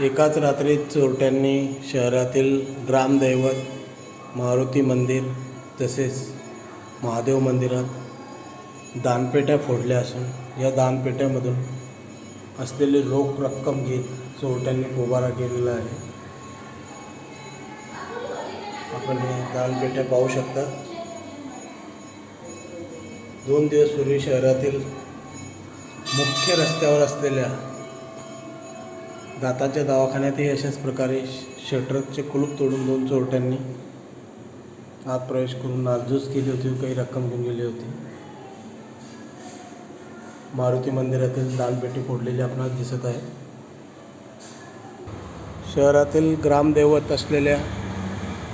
एकाच रात्रीत चोरट्यांनी शहरातील ग्रामदैवत मारुती मंदिर तसेच महादेव मंदिरात दानपेट्या फोडल्या असून या दानपेट्यामधून असलेली रोख रक्कम घेत चोरट्यांनी पोबारा केलेला आहे. आपण हे दानपेट्या पाहू शकता. दोन दिवसपूर्वी शहरातील मुख्य रस्त्यावर असलेल्या दाताच्या दवाखान्यातही अशाच प्रकारे शटरचे कुलूप तोडून दोन चोरट्यांनी आत प्रवेश करून नासधूस केली होती काही रक्कम घेऊन गेली होती. मारुती मंदिरातील दानपेटी फोडलेली आपणास दिसत आहे. शहरातील ग्रामदैवत असलेल्या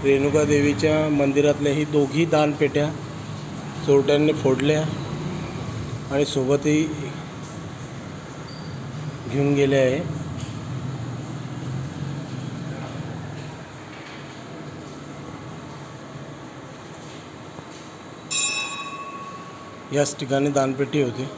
रेणुका देवीच्या मंदिरातल्या ही दोघी दानपेट्या चोरट्यांनी फोडल्या आणि सोबतही घेऊन गेले आहे. याच ठिकाणी दानपेटी होती.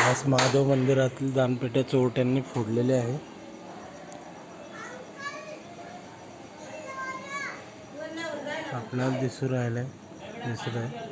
आज महादेव मंदिरातील दानपेट्या चोरट्यांनी फोडलेल्या आहे आपल्याला दिसू राहिलं आहे दिसत आहे